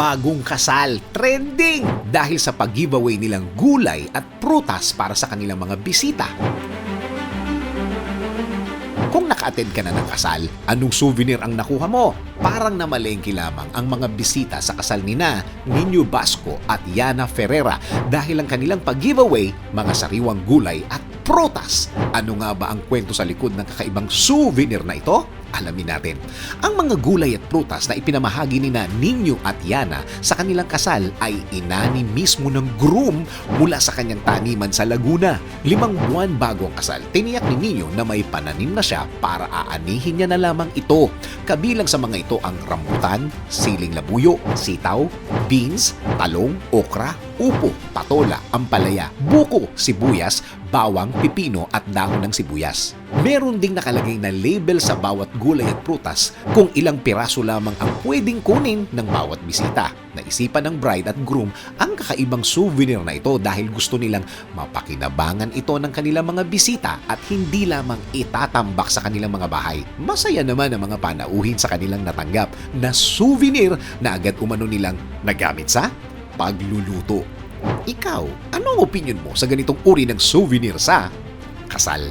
bagong kasal. Trending! Dahil sa pag-giveaway nilang gulay at prutas para sa kanilang mga bisita. Kung naka-attend ka na ng kasal, anong souvenir ang nakuha mo? Parang namalengke lamang ang mga bisita sa kasal ni na Nino Basco at Yana Ferrera dahil ang kanilang pag-giveaway, mga sariwang gulay at prutas. Ano nga ba ang kwento sa likod ng kakaibang souvenir na ito? Alamin natin. Ang mga gulay at prutas na ipinamahagi ni na Nino at Yana sa kanilang kasal ay inani mismo ng groom mula sa kanyang taniman sa Laguna. Limang buwan bago ang kasal, tiniyak ni Nino na may pananim na siya para aanihin niya na lamang ito. Kabilang sa mga ito ang rambutan, siling labuyo, sitaw, beans, talong, okra, upo, patola, ampalaya, buko, sibuyas, bawang, pipino at dahon ng sibuyas. Meron ding nakalagay na label sa bawat gulay at prutas kung ilang piraso lamang ang pwedeng kunin ng bawat bisita. Naisipan ng bride at groom ang kakaibang souvenir na ito dahil gusto nilang mapakinabangan ito ng kanilang mga bisita at hindi lamang itatambak sa kanilang mga bahay. Masaya naman ang mga panauhin sa kanilang natanggap na souvenir na agad umano nilang nagamit sa pagluluto. Ikaw, ano ang opinion mo sa ganitong uri ng souvenir sa kasal?